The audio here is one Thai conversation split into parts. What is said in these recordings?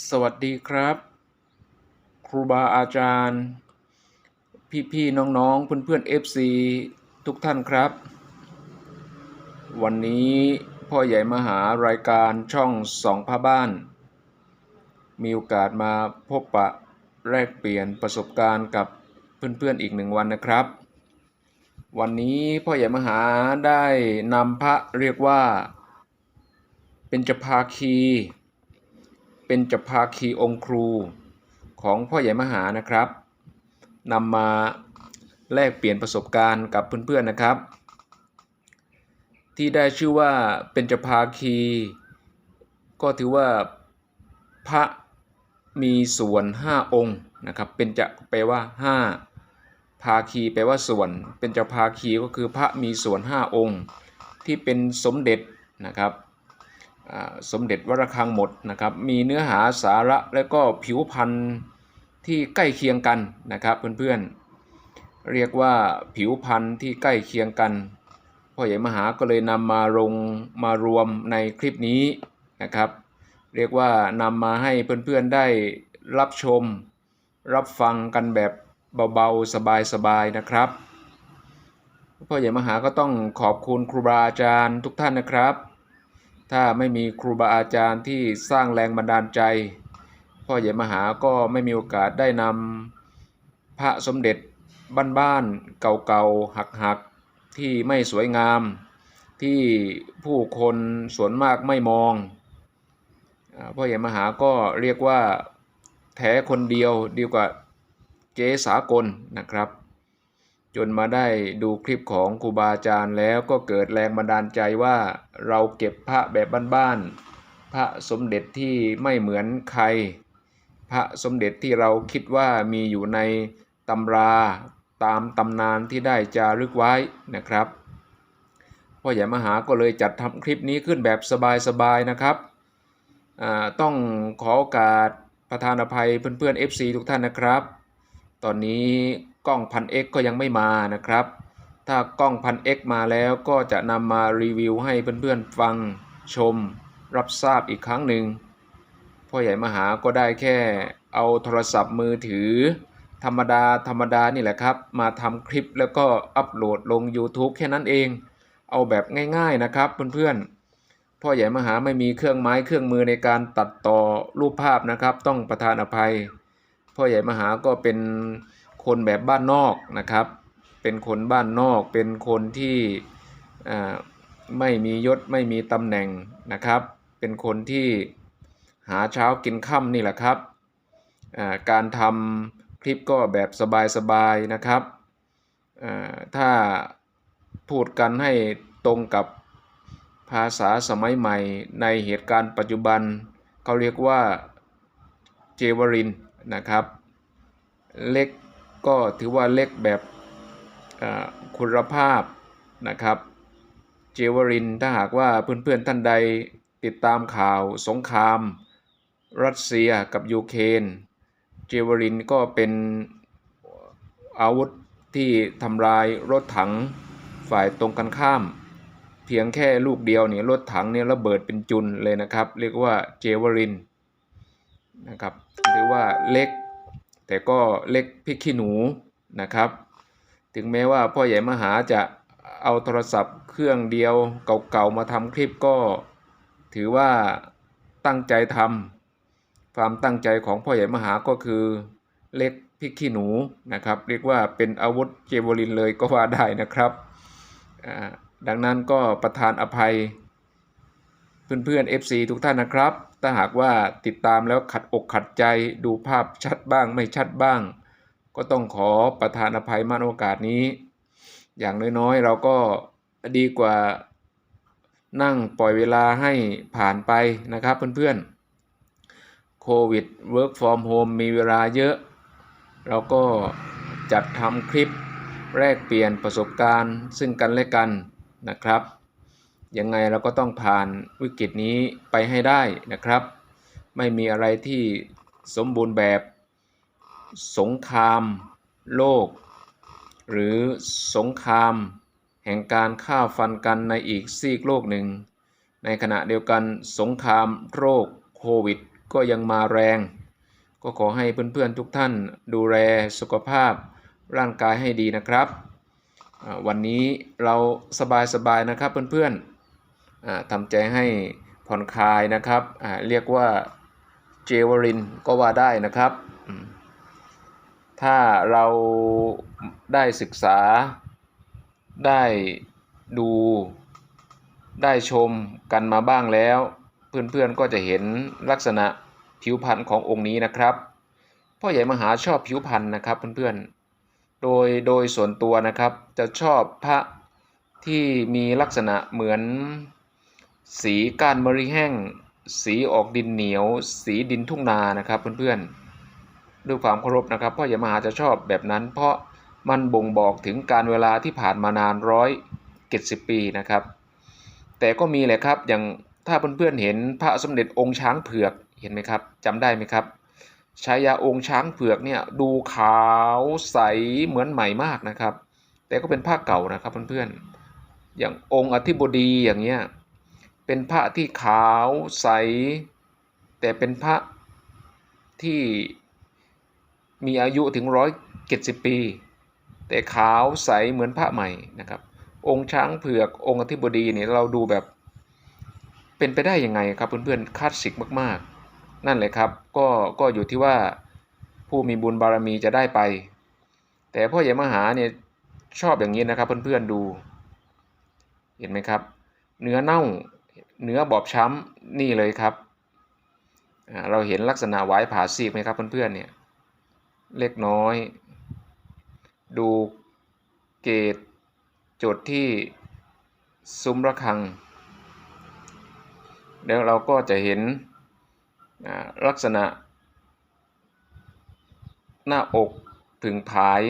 สวัสดีครับ ครูบาอาจารย์ พี่ๆน้องๆ เพื่อนๆ FC ทุกท่านครับ วันนี้พ่อใหญ่มหารายการช่องสองพระบ้าน มีโอกาสมาพบปะแลกเปลี่ยนประสบการณ์กับเพื่อนๆอีกหนึ่งวันนะครับ วันนี้พ่อใหญ่มหาได้นำพระเรียกว่าเป็นจภาคี เป็นจภาคีองครูของพ่อใหญ่มหานะครับนำมาแลกเปลี่ยนประสบการณ์กับเพื่อนๆนะครับ ที่ได้ชื่อว่าเป็นจภาคี ก็ถือว่าพระมีส่วน 5 องค์นะครับเป็นจะแปลว่า 5 ภาคีแปลว่าส่วน เป็นจภาคีก็คือพระมีส่วน 5 องค์ ที่เป็นสมเด็จนะครับ สมเด็จวรคังหมดนะครับมีเนื้อหาสาระและก็ผิวพรรณที่ใกล้เคียงกันนะครับเพื่อนๆ เรียกว่าผิวพรรณที่ใกล้เคียงกันพ่อใหญ่มหาก็เลยนำมาลงมารวมในคลิปนี้นะครับ เรียกว่านำมาให้เพื่อนๆได้รับชม รับฟังกันแบบเบาๆ สบายๆนะครับพ่อใหญ่มหาก็ต้องขอบคุณครูบาอาจารย์ทุกท่านนะครับ ถ้าไม่มีครูบาอาจารย์ที่สร้างแรงบันดาลใจ พ่อใหญ่มหาก็ไม่มีโอกาสได้นำพระสมเด็จบ้านๆเก่าๆหักๆ ที่ไม่สวยงาม ที่ผู้คนส่วนมากไม่มองพ่อใหญ่มหาก็เรียกว่าแท้คนเดียวดีกว่าเจ๊สากลนะครับ จนมาได้ดูคลิปของครูบาอาจารย์แล้วก็เกิดแรงบันดาลใจว่าเราเก็บพระแบบบ้านๆ พระสมเด็จที่ไม่เหมือนใคร พระสมเด็จที่เราคิดว่ามีอยู่ในตำราตามตำนานที่ได้จารึกไว้นะครับ พ่อใหญ่มหาก็เลยจัดทำคลิปนี้ขึ้นแบบสบายๆนะครับ ต้องขอโอกาสประธานอภัยเพื่อนๆ FC ทุกท่านนะครับ ตอนนี้ กล้องพันเก็ยังไม่มานะครับ ถ้ากล้องพันเมาแล้วก็จะนำมารีวิวให้เพื่อนๆฟังชม รับทราบอีกครั้งหนึ่งพ่อใหญ่มหาก็ได้แค่เอาโทรศัพท์มือถือ ธรรมดาธรรมดานี่แหละครับ มาทำคลิปแล้วก็อัปโหลดลง YouTube แค่นั้นเอง เอาแบบง่ายๆนะครับเพื่อนๆพ่อใหญ่มหาไม่มีเครื่องไม้เครื่องมือในการตัดต่อรูปภาพนะครับ ต้องประทานอภัย พ่อใหญ่มหาก็เป็น คนแบบบ้านนอกนะครับ เป็นคนบ้านนอก เป็นคนที่ไม่มียศไม่มีตำแหน่งนะครับ เป็นคนที่หาเช้ากินค่ำนี่แหละครับ การทำคลิปก็แบบสบายๆนะครับถ้าพูดกันให้ตรงกับภาษาสมัยใหม่ในเหตุการณ์ปัจจุบันเขาเรียกว่าเจวรินนะครับ เล็ก ก็ถือว่าเล็กแบบคุณภาพนะครับเจวรินถ้าหากว่าเพื่อนๆท่านใดติดตามข่าวสงคราม รัสเซียกับยูเครนเจวรินก็เป็นอาวุธที่ทำลายรถถังฝ่ายตรงกันข้าม เพียงแค่ลูกเดียวเนี่ยรถถังเนี่ยระเบิดเป็นจุนเลยนะครับ เรียกว่าเจวรินนะครับหรือว่าเล็ก แต่ก็เล็กพริกขี้หนูนะครับ ถึงแม้ว่าพ่อใหญ่มหาจะเอาโทรศัพท์เครื่องเดียวเก่าๆมาทำคลิปก็ถือว่าตั้งใจทำความตั้งใจของพ่อใหญ่มหาก็คือเล็กพริกขี้หนูนะครับ เรียกว่าเป็นอาวุธเจวลินเลยก็ว่าได้นะครับ ดังนั้นก็ประทานอภัยเพื่อนๆ FC ทุกท่านนะครับ ถ้าหากว่าติดตามแล้วขัดอกขัดใจดูภาพชัดบ้างไม่ชัดบ้าง ก็ต้องขอประทานอภัยมาณโอกาสนี้ อย่างน้อยๆ เราก็ดีกว่านั่งปล่อยเวลาให้ผ่านไปนะครับเพื่อนๆโควิด Work from Home มีเวลาเยอะ เราก็จัดทำคลิปแลกเปลี่ยนประสบการณ์ซึ่งกันและกันนะครับ ยังไงเราก็ต้องผ่านวิกฤตนี้ไปให้ได้นะครับ ไม่มีอะไรที่สมบูรณ์แบบ สงคราม โลก หรือสงคราม แห่งการฆ่าฟันกันในอีกซีกโลกหนึ่ง ในขณะเดียวกันสงครามโรคโควิด ก็ยังมาแรง ก็ขอให้เพื่อนๆทุกท่านดูแลสุขภาพร่างกายให้ดีนะครับ วันนี้เราสบายๆนะครับเพื่อนๆอ่า ทำใจให้ผ่อนคลายนะครับเรียกว่าเจวรินก็ว่าได้นะครับ ถ้าเราได้ศึกษาได้ดูได้ชมกันมาบ้างแล้ว เพื่อนๆก็จะเห็นลักษณะผิวพรรณขององค์นี้นะครับพ่อใหญ่มหาชอบผิวพรรณนะครับเพื่อนๆ โดยโดยส่วนตัวนะครับจะชอบพระที่มีลักษณะเหมือน สีก้านมะริแห้ง สีออกดินเหนียว สีดินทุ่งนานะครับเพื่อนๆด้วยความเคารพนะครับพ่อใหญ่มหาจะชอบแบบนั้น เพราะมันบ่งบอกถึงการเวลาที่ผ่านมานานร้อยเจ็ดสิบปีนะครับ แต่ก็มีแหละครับอย่างถ้าเพื่อนๆเห็นพระสมเด็จองค์ช้างเผือกเห็นไหมครับจำได้ไหมครับฉายาองค์ช้างเผือกเนี่ยดูขาวใสเหมือนใหม่มากนะครับ แต่ก็เป็นผ้าเก่านะครับเพื่อนๆอย่างองค์อธิบดีอย่างเงี้ย เป็นพระที่ขาวใส แต่เป็นพระที่มีอายุถึงร้อยเจ็ดสิบปี แต่ขาวใสเหมือนพระใหม่นะครับ องค์ช้างเผือกองค์อธิบดีเนี่ยเราดูแบบเป็นไปได้ยังไงครับเพื่อนๆคลาสสิกมากๆ นั่นเลยครับก็ก็อยู่ที่ว่าผู้มีบุญบารมีจะได้ไป แต่พ่อใหญ่มหาเนี่ยชอบอย่างนี้นะครับเพื่อนๆดู เห็นไหมครับ เนื้อเน่า เนื้อบอบช้ำนี่เลยครับ เราเห็นลักษณะหวายผ่าซีกไหมครับเพื่อนๆเนี่ยเล็กน้อย ดูเกตจุดที่ซุ้มระฆัง แล้วเราก็จะเห็นลักษณะ หน้าอกถึงผาย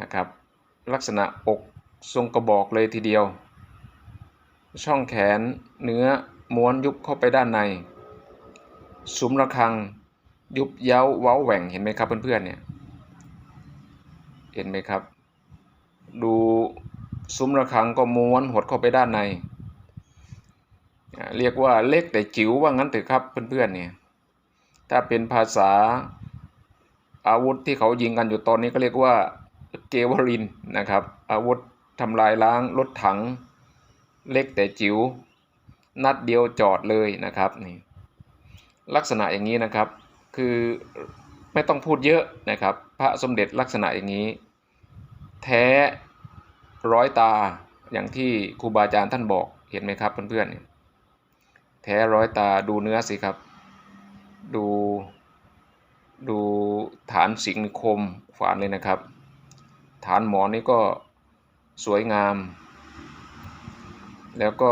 นะครับ ลักษณะอกทรงกระบอกเลยทีเดียว ช่องแขนเนื้อม้วนยุบเข้าไปด้านใน ซุ้มระฆัง ยุบเย้าเว้าแหว่งเห็นไหมครับเพื่อนๆเนี่ย เห็นไหมครับ ดูซุ้มระฆังก็ม้วนหดเข้าไปด้านใน เรียกว่าเล็กแต่จิ๋วว่างั้นเถอะครับเพื่อนๆเนี่ย ถ้าเป็นภาษาอาวุธที่เขายิงกันอยู่ตอนนี้ก็เรียกว่าเกวรินนะครับ อาวุธทำลายล้างรถถัง เล็กแต่จิ๋วนัดเดียวจอดเลยนะครับนี่ลักษณะอย่างนี้นะครับ คือไม่ต้องพูดเยอะนะครับ พระสมเด็จลักษณะอย่างนี้ แท้ร้อยตาอย่างที่ครูบาอาจารย์ท่านบอกเห็นไหมครับเพื่อนๆแท้ร้อยตาดูเนื้อสิครับ ดูดูฐานสิงคมฝานเลยนะครับ ฐานหมอนนี่ก็สวยงาม แล้วก็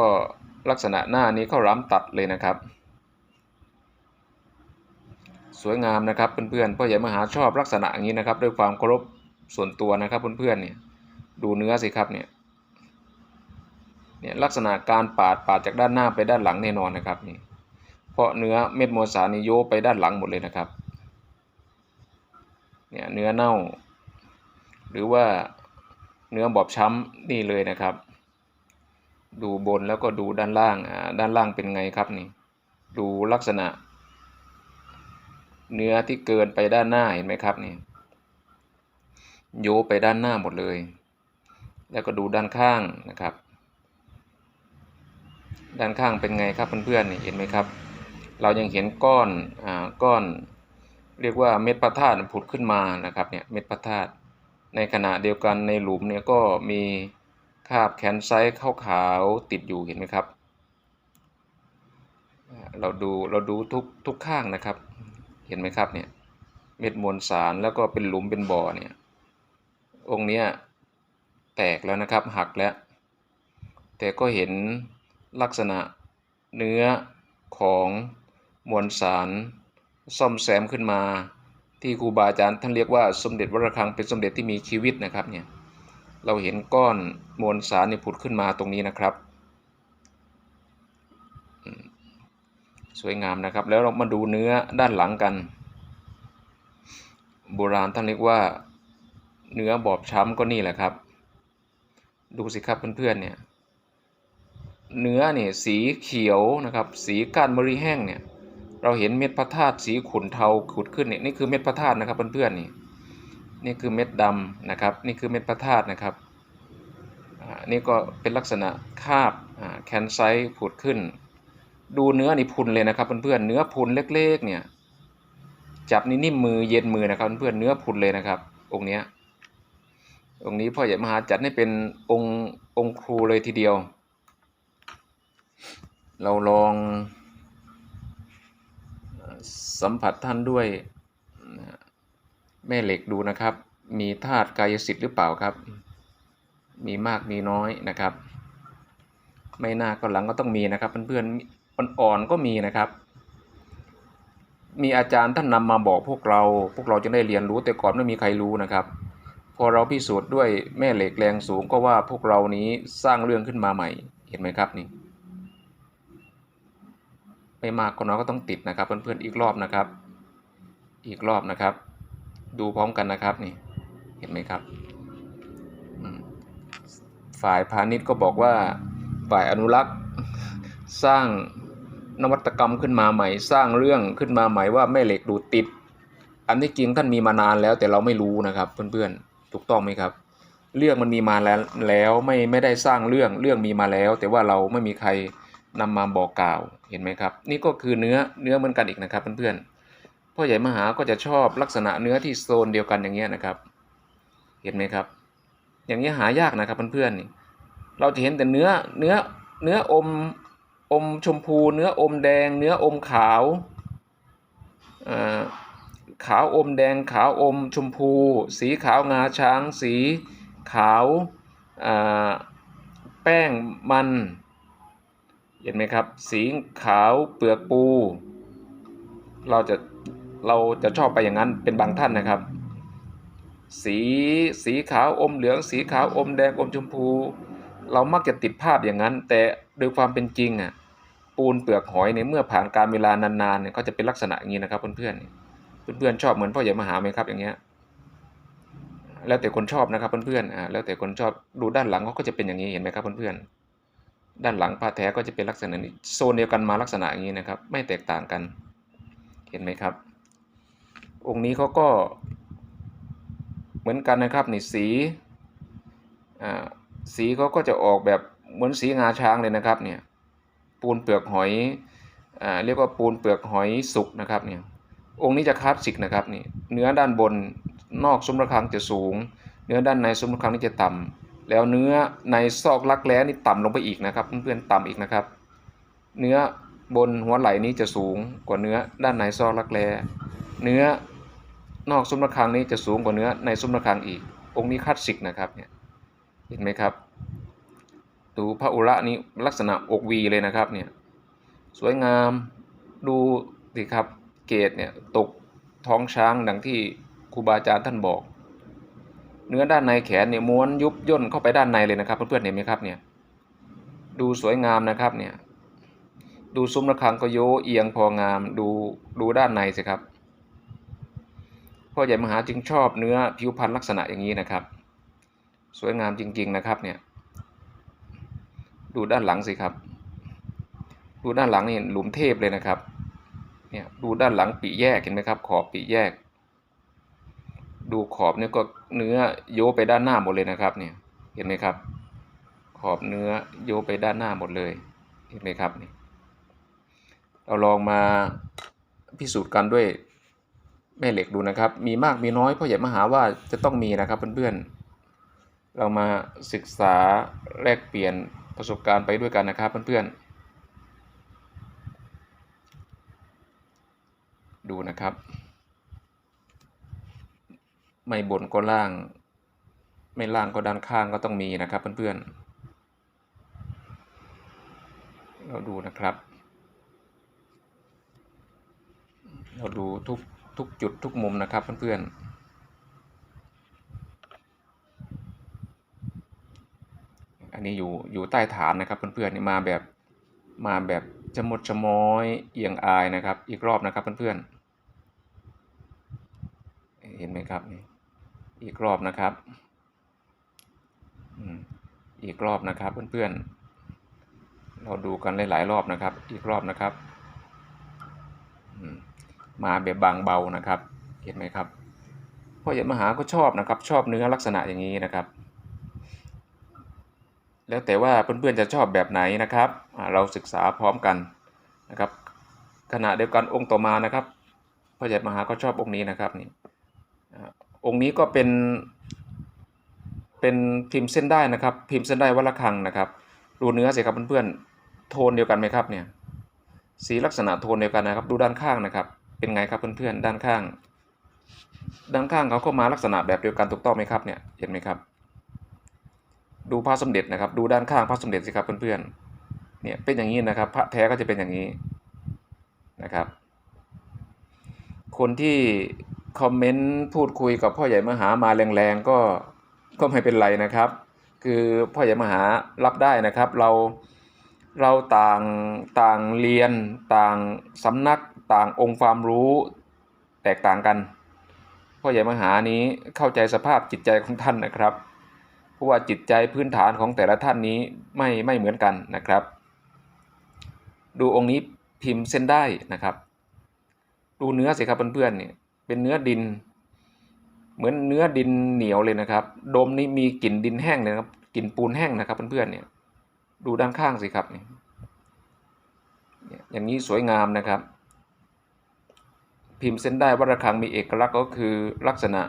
ลักษณะหน้านี้เขาล้ำตัดเลยนะครับ สวยงามนะครับเพื่อนๆพ่อใหญ่มหาชอบลักษณะอย่างนี้นะครับ ด้วยความเคารพส่วนตัวนะครับเพื่อนๆเนี่ยดูเนื้อสิครับเนี่ยเนี่ยลักษณะการปาดปาดจากด้านหน้าไปด้านหลังแน่นอนนะครับนี่เพราะเนื้อเม็ดมวลสารนี่โยไปด้านหลังหมดเลยนะครับเนี่ยเนื้อเน่า หรือว่าเนื้อบอบช้ำนี่เลยนะครับ ดูบนแล้วก็ดูด้านล่างอ่าด้านล่างเป็นไงครับนี่ ดูลักษณะ เนื้อที่เกินไปด้านหน้าเห็นไหมครับนี่โยไปด้านหน้าหมดเลย แล้วก็ดูด้านข้างนะครับ ด้านข้างเป็นไงครับเพื่อนๆนี่เห็นไหมครับ เรายังเห็นก้อนอ่าก้อน เรียกว่าเม็ดพระธาตุผุดขึ้นมานะครับเนี่ยเม็ดพระธาตุในขณะเดียวกันในหลุมเนี่ยก็มี คาบแคนไซต์ขาวๆติดอยู่เห็นไหมครับ เราดูเราดูทุกทุกข้างนะครับ เห็นไหมครับเนี่ยเม็ดมวลสารแล้วก็เป็นหลุมเป็นบ่อเนี่ยองค์เนี้ยแตกแล้วนะครับหักแล้ว แต่ก็เห็นลักษณะเนื้อของมวลสารซ่อมแซมขึ้นมา ที่ครูบาอาจารย์ท่านเรียกว่าสมเด็จวัดระฆังเป็นสมเด็จที่มีชีวิตนะครับเนี่ย เราเห็นก้อนมวลสารนี่ผุดขึ้นมาตรงนี้นะครับ สวยงามนะครับ แล้วเรามาดูเนื้อด้านหลังกัน โบราณท่านเรียกว่าเนื้อบอบช้ำก็นี่แหละครับ ดูสิครับเพื่อนๆเนี่ยเนื้อเนี่ยสีเขียวนะครับ สีก้านมะริแห้งเนี่ยเราเห็นเม็ดพระธาตุสีขุ่นเทาขุดขึ้นเนี่ยนี่คือเม็ดพระธาตุนะครับเพื่อนๆนี่ นี่คือเม็ดดำนะครับ นี่คือเม็ดพระธาตุนะครับนี่ก็เป็นลักษณะคาบแคนไซต์ขุดขึ้น ดูเนื้อนี่พุนเลยนะครับเพื่อนๆเนื้อพุนเล็กๆเนี่ยจับนี่นิ่มมือเย็นมือนะครับเพื่อนๆเนื้อพุนเลยนะครับ องค์นี้องค์นี้พ่อใหญ่มหาจัดให้เป็นองค์องค์ครูเลยทีเดียว เราลองสัมผัสท่านด้วย แม่เหล็กดูนะครับ มีธาตุกายสิทธิ์หรือเปล่าครับ มีมากมีน้อยนะครับ ไม่น้าก็หลังก็ต้องมีนะครับเพื่อนๆอ่อนๆก็มีนะครับ มีอาจารย์ท่านนำมาบอกพวกเรา พวกเราจะได้เรียนรู้แต่ก่อนไม่มีใครรู้นะครับ พอเราพิสูจน์ด้วยแม่เหล็กแรงสูงก็ว่าพวกเรานี้สร้างเรื่องขึ้นมาใหม่ เห็นไหมครับนี่ไม่มากก็น้อยก็ต้องติดนะครับเพื่อนๆอีกรอบนะครับ อีกรอบนะครับ ดูพร้อมกันนะครับนี่เห็นไหมครับ ฝ่ายพาณิชย์ก็บอกว่าฝ่ายอนุรักษ์สร้างนวัตกรรมขึ้นมาใหม่ สร้างเรื่องขึ้นมาใหม่ว่าแม่เหล็กดูดติด อันที่จริงท่านมีมานานแล้วแต่เราไม่รู้นะครับเพื่อนๆถูกต้องไหมครับ เรื่องมันมีมาแล้วแล้วไม่ไม่ได้สร้างเรื่องเรื่องมีมาแล้ว แต่ว่าเราไม่มีใครนำมาบอกกล่าวเห็นไหมครับ นี่ก็คือเนื้อเนื้อเหมือนกันอีกนะครับเพื่อนๆ พ่อใหญ่มหาก็จะชอบลักษณะเนื้อที่โซนเดียวกันอย่างเงี้ยนะครับ เห็นไหมครับ อย่างเงี้ยหายากนะครับเพื่อนๆนี่เราจะเห็นแต่เนื้อเนื้อเนื้ออมอมชมพู เนื้ออมแดง เนื้ออมขาวขาวอมแดงขาวอมชมพู สีขาวงาช้าง สีขาวแป้งมัน เห็นไหมครับ สีขาวเปลือกปู เราจะ เราจะชอบไปอย่างนั้นเป็นบางท่านนะครับ สีสีขาวอมเหลืองสีขาวอมแดงอมชมพู เรามักจะติดภาพอย่างนั้น แต่โดยความเป็นจริงอะปูนเปลือกหอยในเมื่อผ่านการเวลานานๆเนี่ยก็จะเป็นลักษณะอย่างนี้นะครับเพื่อนๆเพื่อนๆชอบเหมือนพ่อใหญ่มหาไหมครับอย่างเงี้ยแล้วแต่คนชอบนะครับเพื่อนๆอ่าแล้วแต่คนชอบดูด้านหลังเขาก็จะเป็นอย่างนี้เห็นไหมครับเพื่อนๆด้านหลังผ้าแท้ก็จะเป็นลักษณะนี้โซนเดียวกันมาลักษณะอย่างนี้นะครับ ไม่แตกต่างกันเห็นไหมครับ องค์นี้เขาก็เหมือนกันนะครับนี่สีสีเขาก็จะออกแบบเหมือนสีงาช้างเลยนะครับเนี่ยปูนเปลือกหอยอเรียกว่าปูนเปลือกหอยสุกนะครับเนี่ยองค์นี้จะคลาสสิกนะครับนี่เนื้อด้านบนนอกซุ้มระฆังจะสูง เนื้อด้านในซุ้มระฆังนี่จะต่ำแล้วเนื้อในซอกรักแร้นี่ต่ำลงไปอีกนะครับเพื่อนๆต่ำอีกนะครับ เนื้อบนหัวไหล่นี้จะสูงกว่าเนื้อด้านในซอกรักแร้เนื้อ นอกซุ้มระฆังนี้จะสูงกว่าเนื้อในซุ้มระฆังอีก องค์นี้คลาสสิกนะครับเนี่ยเห็นไหมครับ ดูพระอุระนี้ลักษณะอกวีเลยนะครับเนี่ยสวยงามดูสิครับเกตเนี่ยตกท้องช้างดังที่ครูบาอาจารย์ท่านบอก เนื้อด้านในแขนเนี่ยม้วนยุบย่นเข้าไปด้านในเลยนะครับ เพื่อนๆเห็นไหมครับเนี่ยดูสวยงามนะครับเนี่ยดูซุ้มระฆังก็โยเอียงพองามดูดูด้านในสิครับ พ่อใหญ่มหาจึงชอบเนื้อผิวพรรณลักษณะอย่างนี้นะครับ สวยงามจริง ๆนะครับเนี่ยดูด้านหลังสิครับ ดูด้านหลังนี่หลุมเทพเลยนะครับเนี่ยดูด้านหลังปีแยกเห็นไหมครับขอบปีแยก ดูขอบเนี่ยก็เนื้อโยไปด้านหน้าหมดเลยนะครับเนี่ยเห็นไหมครับ ขอบเนื้อโยไปด้านหน้าหมดเลยเห็นไหมครับนี่เราลองมาพิสูจน์กันด้วย แม่เหล็กดูนะครับ มีมากมีน้อยพ่อใหญ่มหาว่าจะต้องมีนะครับเพื่อนๆ เรามาศึกษาแลกเปลี่ยนประสบการณ์ไปด้วยกันนะครับเพื่อนๆ ดูนะครับ ไม่บนก็ล่าง ไม่ล่างก็ด้านข้างก็ต้องมีนะครับเพื่อนๆ เราดูนะครับ เราดูทุก ทุกจุดทุกมุมนะครับเพื่อนๆ อันนี้อยู่อยู่ใต้ฐานนะครับเพื่อนๆนี่มาแบบมาแบบจะหมดจะม้อยเอียงอายนะครับ อีกรอบนะครับเพื่อนๆ เห็นไหมครับนี่อีกรอบนะครับอืมอีกรอบนะครับเพื่อนๆ เราดูกันหลายๆรอบนะครับ อีกรอบนะครับ อืม มาแบบบางเบานะครับ เห็นไหมครับพ่อใหญ่มหาก็ชอบนะครับ ชอบเนื้อลักษณะอย่างนี้นะครับ แล้วแต่ว่าเพื่อนๆจะชอบแบบไหนนะครับเราศึกษาพร้อมกันนะครับขณะเดียวกันองค์ต่อมานะครับพ่อใหญ่มหาก็ชอบองค์นี้นะครับนี่องค์นี้ก็เป็น เป็นพิมพ์เส้นได้นะครับ พิมพ์เส้นได้วัดระฆังนะครับดูเนื้อสิครับเพื่อนๆโทนเดียวกันไหมครับเนี่ยสีลักษณะโทนเดียวกันนะครับ ดูด้านข้างนะครับ เป็นไงครับเพื่อนๆด้านข้าง ด้านข้างเขาก็มาลักษณะแบบเดียวกันถูกต้องไหมครับเนี่ยเห็นไหมครับ ดูพระสมเด็จนะครับ ดูด้านข้างพระสมเด็จสิครับเพื่อนๆเนี่ยเป็นอย่างนี้นะครับพระแท้ก็จะเป็นอย่างนี้นะครับ คนที่คอมเมนต์พูดคุยกับพ่อใหญ่มหามาแรงๆก็ก็ไม่เป็นไรนะครับ คือพ่อใหญ่มหารับได้นะครับ เรา เราต่างต่างเรียนต่างสำนักต่างองค์ความรู้แตกต่างกันพ่อใหญ่มหานี้เข้าใจสภาพจิตใจของท่านนะครับ เพราะว่าจิตใจพื้นฐานของแต่ละท่านนี้ไม่ไม่เหมือนกันนะครับ ดูองค์นี้พิมพ์เส้นได้นะครับ ดูเนื้อสิครับเพื่อนๆเนี่ยเป็นเนื้อดิน เหมือนเนื้อดินเหนียวเลยนะครับโดมนี้มีกลิ่นดินแห้งเลยครับกลิ่นปูนแห้งนะครับเพื่อนๆเนี่ย ดูด้านข้างสิครับเนี่ยอย่างนี้สวยงามนะครับ พิมพ์เส้นได้วัดระฆังมีเอกลักษณ์ก็คือลักษณะ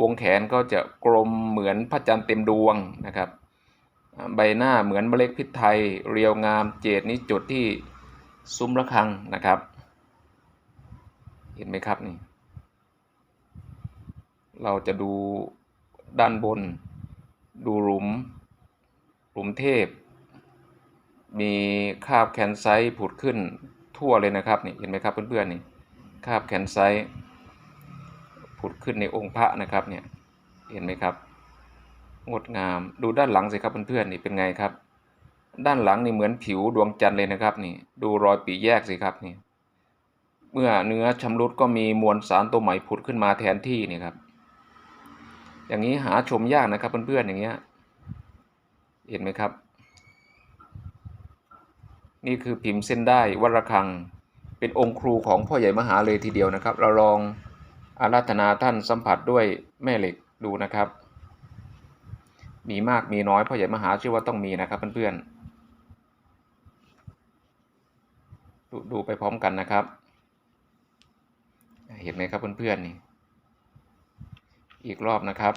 วงแขนก็จะกลมเหมือนพระจันทร์เต็มดวงนะครับ ใบหน้าเหมือนเมล็ดพริกไทย เรียวงามเจดนี้จุดที่ซุ้มระฆังนะครับ เห็นไหมครับนี่เราจะดูด้านบน ดูหลุม หลุมเทพ มีคาบแคนไซต์ผุดขึ้นทั่วเลยนะครับนี่เห็นไหมครับเพื่อนๆนี่คาบแคนไซต์ผุดขึ้นในองค์พระนะครับเนี่ยเห็นไหมครับงดงามดูด้านหลังสิครับเพื่อนๆนี่เป็นไงครับ ด้านหลังนี่เหมือนผิวดวงจันทร์เลยนะครับนี่ดูรอยปีแยกสิครับนี่เมื่อเนื้อชำรุดก็มีมวลสารตัวใหม่ผุดขึ้นมาแทนที่นี่ครับ อย่างนี้หาชมยากนะครับเพื่อนๆอย่างเงี้ยเห็นไหมครับ นี่คือพิมพ์เส้นได้วัดระฆัง เป็นองค์ครูของพ่อใหญ่มหาเลยทีเดียวนะครับ เราลองอาราธนาท่านสัมผัสด้วยแม่เหล็กดูนะครับ มีมากมีน้อยพ่อใหญ่มหาเชื่อว่าต้องมีนะครับเพื่อนๆดูดูไปพร้อมกันนะครับ เห็นไหมครับเพื่อนๆนี่ อีกรอบนะครับ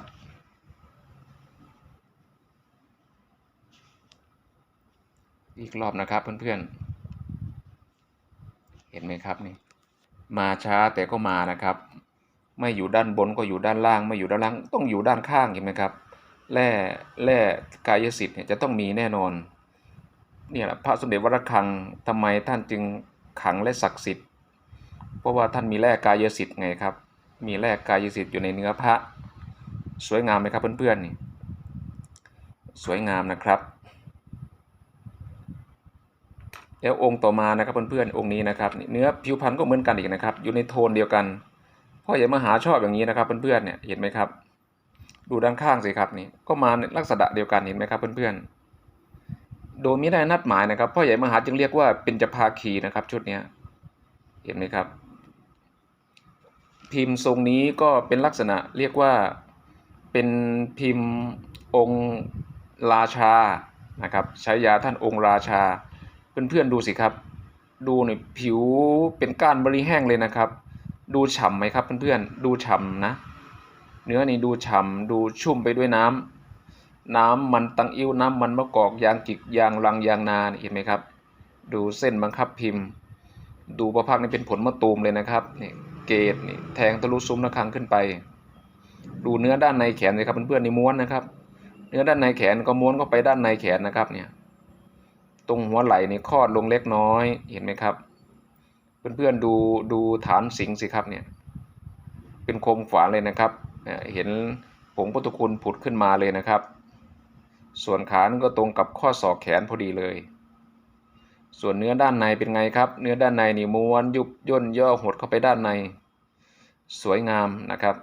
อีกรอบนะครับเพื่อนๆ เห็นไหมครับนี่มาช้าแต่ก็มานะครับ ไม่อยู่ด้านบนก็อยู่ด้านล่าง ไม่อยู่ด้านล่างต้องอยู่ด้านข้างเห็นไหมครับแร่แร่กายสิทธิ์เนี่ยจะต้องมีแน่นอนเนี่ยแหละพระสมเด็จวระฆังทำไมท่านจึงขังและศักดิ์สิทธิ์ เพราะว่าท่านมีแร่กายสิทธิ์ไงครับ มีแร่กายสิทธิ์อยู่ในเนื้อพระ สวยงามไหมครับเพื่อนๆนี่สวยงามนะครับ แล้วองค์ต่อมานะครับเพื่อนๆองค์นี้นะครับเนื้อผิวพรรณก็เหมือนกันอีกนะครับ อยู่ในโทนเดียวกันพ่อใหญ่มหาชอบอย่างนี้นะครับเพื่อนๆเนี่ยเห็นไหมครับ ดูด้านข้างสิครับนี่ก็มาในลักษณะเดียวกันเห็นไหมครับเพื่อนๆโดยไม่ได้นัดหมายนะครับพ่อใหญ่มหาจึงเรียกว่าเป็นจภาคีนะครับชุดนี้เห็นไหมครับ พิมพ์ทรงนี้ก็เป็นลักษณะเรียกว่าเป็นพิมพ์องค์ราชานะครับใช้ยาท่านองค์ราชา เพื่อนๆดูสิครับ ดูนี่ผิวเป็นก้านบริแห้งเลยนะครับ ดูฉ่ำไหมครับเพื่อนๆดูฉ่ำนะ เนื้อนี่ดูฉ่ำดูชุ่มไปด้วยน้ำน้ำมันตังอิ้วน้ำมันมะกอกยางกิกยางรังยางนานเห็นไหมครับ ดูเส้นบังคับพิมพ์ ดูประพักนี่เป็นผลมะตูมเลยนะครับนี่เกตนี่แทงทะลุซุ้มระฆังขึ้นไป ดูเนื้อด้านในแขนเลยครับเพื่อนๆนี่ม้วนนะครับ เนื้อด้านในแขนก็ม้วนเข้าไปด้านในแขนนะครับเนี่ย ตรงหัวไหล่นี่คลอดลงเล็กน้อยเห็นไหมครับ เพื่อนๆดูดูฐานสิงสิครับเนี่ยเป็นโครงฝาเลยนะครับเห็นผงพุทธคุณผุดขึ้นมาเลยนะครับ ส่วนขานก็ตรงกับข้อศอกแขนพอดีเลย ส่วนเนื้อด้านในเป็นไงครับ เนื้อด้านในนี่ม้วนยุบย่นย่อหดเข้าไปด้านใน สวยงามนะครับ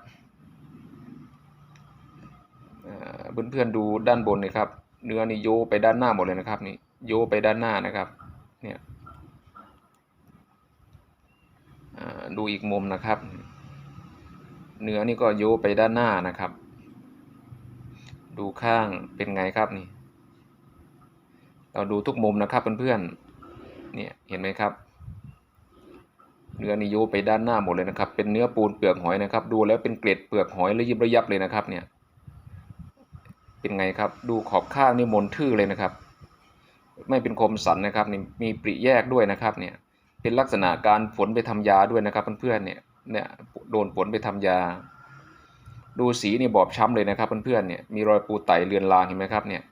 เอ่อเพื่อนๆดูด้านบนนี่ครับ เนื้อนี่โยไปด้านหน้าหมดเลยนะครับนี่ โยไปด้านหน้านะครับ เนี่ยดูอีกมุมนะครับ เนื้อนี่ก็โยไปด้านหน้านะครับ ดูข้างเป็นไงครับนี่ เราดูทุกมุมนะครับเพื่อนๆ เนี่ยเห็นไหมครับ เนื้อนิโยไปด้านหน้าหมดเลยนะครับ เป็นเนื้อปูนเปลือกหอยนะครับ ดูแล้วเป็นเกล็ดเปลือกหอยระยิบระยับเลยนะครับเนี่ย เป็นไงครับ ดูขอบข้างนี่มนทื่อเลยนะครับ ไม่เป็นคมสันนะครับนี่มีปริแยกด้วยนะครับเนี่ยเป็นลักษณะการฝนไปทำยาด้วยนะครับเพื่อนๆเนี่ยเนี่ยโดนฝนไปทำยา ดูสีนี่บอบช้ำเลยนะครับเพื่อนๆเนี่ยมีรอยปูไตเลือนลางเห็นไหมครับเนี่ย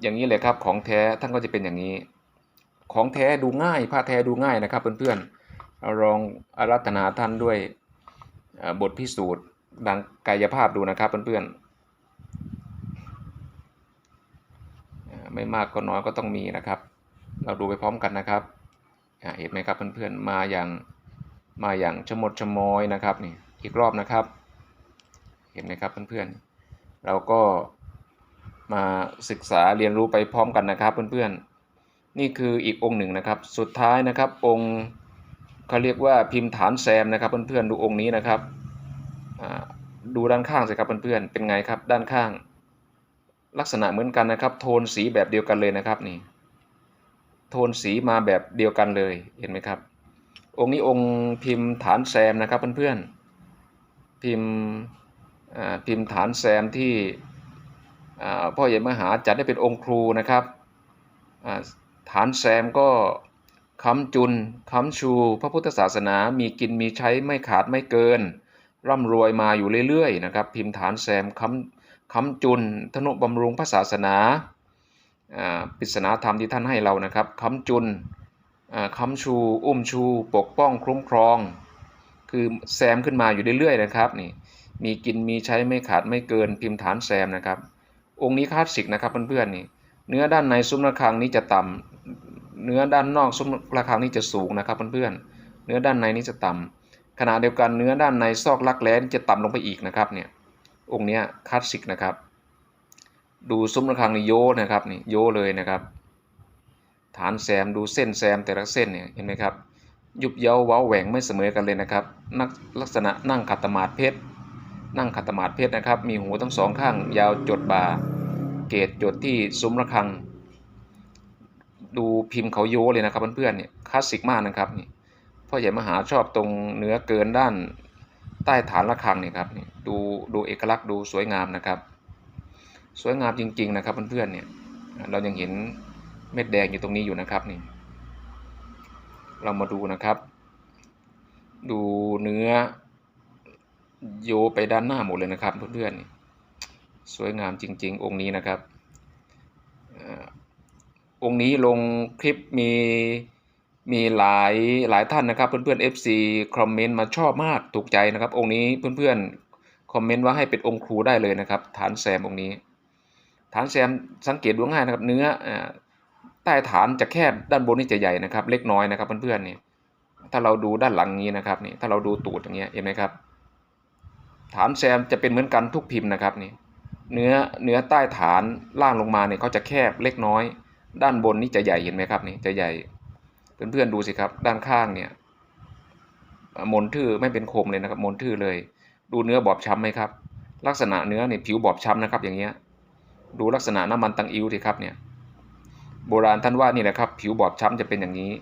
อย่างนี้เลยครับของแท้ท่านก็จะเป็นอย่างนี้ ของแท้ดูง่ายผ้าแท้ดูง่ายนะครับเพื่อนๆลองอารัตนาท่านด้วยบทพิสูจน์ดังกายภาพดูนะครับเพื่อนๆเอ่อ ไม่มากก็น้อยก็ต้องมีนะครับ เราดูไปพร้อมกันนะครับเห็นไหมครับเพื่อนๆมาอย่างมาอย่างชมดชมอยนะครับนี่อีกรอบนะครับ เห็นไหมครับเพื่อนๆ เราก็มาศึกษาเรียนรู้ไปพร้อมกันนะครับเพื่อนๆ นี่คืออีกองค์หนึ่งนะครับ สุดท้ายนะครับองค์เขาเรียกว่าพิมพ์ฐานแซมนะครับเพื่อนๆดูองค์นี้นะครับดูด้านข้างสิครับเพื่อนๆเป็นไงครับด้านข้าง ลักษณะเหมือนกันนะครับ โทนสีแบบเดียวกันเลยนะครับนี่ โทนสีมาแบบเดียวกันเลยเห็นไหมครับ องค์นี้องค์พิมพ์ฐานแซมนะครับเพื่อนๆพิมพ์อ่าพิมพ์ฐานแซมที่พ่อใหญ่มหาจัดได้เป็นองค์ครูนะครับฐานแซมก็ค้ำจุนค้ำชู พระพุทธศาสนามีกินมีใช้ไม่ขาดไม่เกิน ร่ำรวยมาอยู่เรื่อยๆนะครับ พิมพ์ฐานแซมค้ำ ค้ำจุนธนุบำรุงพระศาสนาอ่าปริศนาธรรมที่ท่านให้เรานะครับค้ำจุนอ่าค้ำชู อุ้มชู ปกป้องคุ้มครอง คือแซมขึ้นมาอยู่เรื่อยๆนะครับนี่มีกินมีใช้ไม่ขาดไม่เกินพิมพ์ฐานแซมนะครับ องค์นี้คลาสสิกนะครับเพื่อนๆนี่เนื้อด้านในซุ้มระฆังนี้จะต่ำเนื้อด้านนอกซุ้มระฆังนี้จะสูงนะครับเพื่อนๆเนื้อด้านในนี้จะต่ำขณะเดียวกันเนื้อด้านในซอกลักแร้นจะต่ำลงไปอีกนะครับเนี่ย องค์นี้คลาสสิกนะครับ ดูซุ้มระฆังนี่โยนะครับนี่โยเลยนะครับ ฐานแซมดูเส้นแซมแต่ละเส้นเนี่ยเห็นไหมครับ ยุบเย้าเว้าแหว่งไม่เสมอกันเลยนะครับนักลักษณะนั่งขัดสมาธิเพชรนั่งขัดสมาธิเพชรนะครับ มีหูทั้งสองข้าง ยาวจดบ่าเกตจดที่ซุ้มระฆัง ดูพิมพ์เขาโยเลยนะครับเพื่อนๆเนี่ยคลาสสิกมากนะครับนี่พ่อใหญ่มหาชอบตรงเนื้อเกินด้าน ใต้ฐานระฆังเนี่ยครับนี่ดูดูเอกลักษณ์ดูสวยงามนะครับ สวยงามจริง ๆ นะครับเพื่อนๆเนี่ยเรายังเห็นเม็ดแดงอยู่ตรงนี้อยู่นะครับนี่ เรามาดูนะครับ ดูเนื้อโยไปด้านหน้าหมดเลยนะครับเพื่อนๆสวยงามจริง ๆ องค์นี้นะครับอองค์นี้ลงคลิปมี มีหลายหลายท่านนะครับเพื่อนๆ FC คอมเมนต์มาชอบมากถูกใจนะครับ องค์นี้เพื่อนๆคอมเมนต์ว่าให้เป็นองค์ครูได้เลยนะครับ ฐานแซมองค์นี้ ฐานแซมสังเกตดูง่ายนะครับ เนื้อใต้ฐานจะแคบด้านบนนี่จะใหญ่นะครับ เล็กน้อยนะครับเพื่อนๆนี่ถ้าเราดูด้านหลังนี้นะครับนี่ถ้าเราดูตูดอย่างเงี้ยเห็นไหมครับ ฐานแซมจะเป็นเหมือนกันทุกพิมพ์นะครับนี่เนื้อเนื้อใต้ฐานล่างลงมาเนี่ยเขาจะแคบเล็กน้อย ด้านบนนี่จะใหญ่เห็นไหมครับนี่จะใหญ่ เพื่อนๆดูสิครับ ด้านข้างเนี่ยอ่ามนทื่อไม่เป็นคมเลยนะครับมนทื่อเลย ดูเนื้อบอบช้ำไหมครับ ลักษณะเนื้อเนี่ยผิวบอบช้ำนะครับอย่างเงี้ยดูลักษณะน้ำมันตังอิ้วสิครับเนี่ยโบราณท่านว่านี่แหละครับ ผิวบอบช้ำจะเป็นอย่างนี้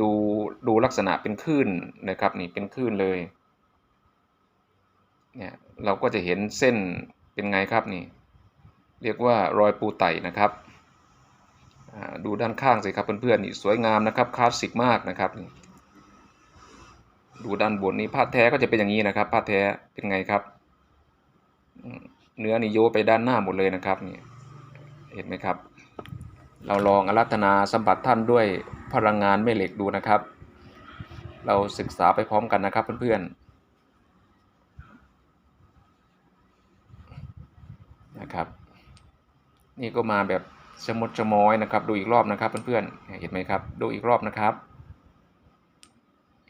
ดูดูลักษณะเป็นคลื่นนะครับนี่เป็นคลื่นเลยเนี่ยเราก็จะเห็นเส้นเป็นไงครับนี่ เรียกว่ารอยปูไต่นะครับ ดูด้านข้างสิครับเพื่อนๆนี่สวยงามนะครับคลาสสิกมากนะครับดูด้านบนนี่ผ้าแท้ก็จะเป็นอย่างนี้นะครับผ้าแท้เป็นไงครับ เนื้อนี่โยไปด้านหน้าหมดเลยนะครับนี่เห็นไหมครับ เราลองอารัธนาสัมผัสท่านด้วยพลังงานแม่เหล็กดูนะครับ เราศึกษาไปพร้อมกันนะครับเพื่อนๆนะครับ นี่ก็มาแบบ ชมดชะมอยนะครับ ดูอีกรอบนะครับเพื่อนๆเห็นไหมครับ ดูอีกรอบนะครับ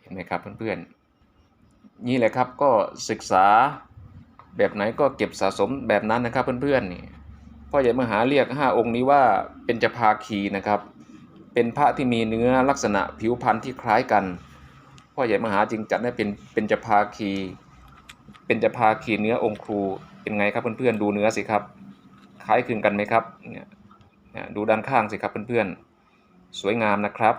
เห็นไหมครับเพื่อนๆนี่แหละครับก็ศึกษาแบบไหนก็เก็บสะสมแบบนั้นนะครับเพื่อนๆนี่พ่อใหญ่มหาเรียกห้าองค์นี้ว่าเป็นจภาคีนะครับ เป็นพระที่มีเนื้อลักษณะผิวพรรณที่คล้ายกัน พ่อใหญ่มหาจึงจัดให้เป็นเป็นจภาคี เป็นจภาคีเนื้อองค์ครูเป็นไงครับเพื่อนๆดูเนื้อสิครับ คล้ายคลึงกันไหมครับเนี่ย นี่ยดูด้านข้างสิครับเพื่อนๆ สวยงามนะครับ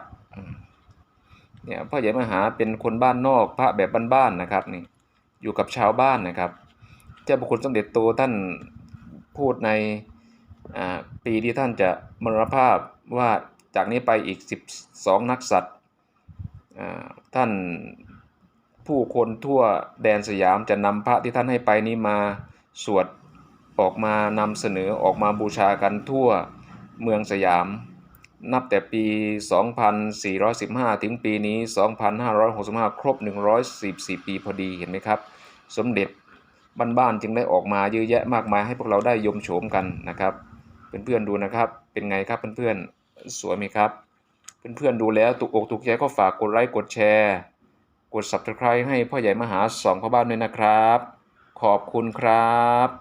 เนี่ยพ่อใหญ่มหาเป็นคนบ้านนอกพระแบบบ้านๆนะครับนี่อยู่กับชาวบ้านนะครับ เจ้าพระคุณสมเด็จโตท่านพูดในปีที่ท่านจะมรณภาพว่าจากนี้ไปอีก 12 นักสัตว์ท่านผู้คนทั่วแดนสยามจะนำพระที่ท่านให้ไปนี้มาสวดออกมานำเสนอออกมาบูชากันทั่ว เมืองสยาม นับแต่ปี 2415 ถึงปีนี้ 2565 ครบ 144 ปีพอดีเห็นไหมครับ สมเด็จบ้านๆจึงได้ออกมาเยอะแยะมากมายให้พวกเราได้ยมโฉมกันนะครับเพื่อนๆดูนะครับ เป็นไงครับเพื่อนๆสวยไหมครับ เพื่อนๆดูแล้วถูกอกถูกใจก็ฝากกดไลค์กดแชร์ กด subscribe ให้พ่อใหญ่มหาสองพ่อบ้านด้วยนะครับ ขอบคุณครับ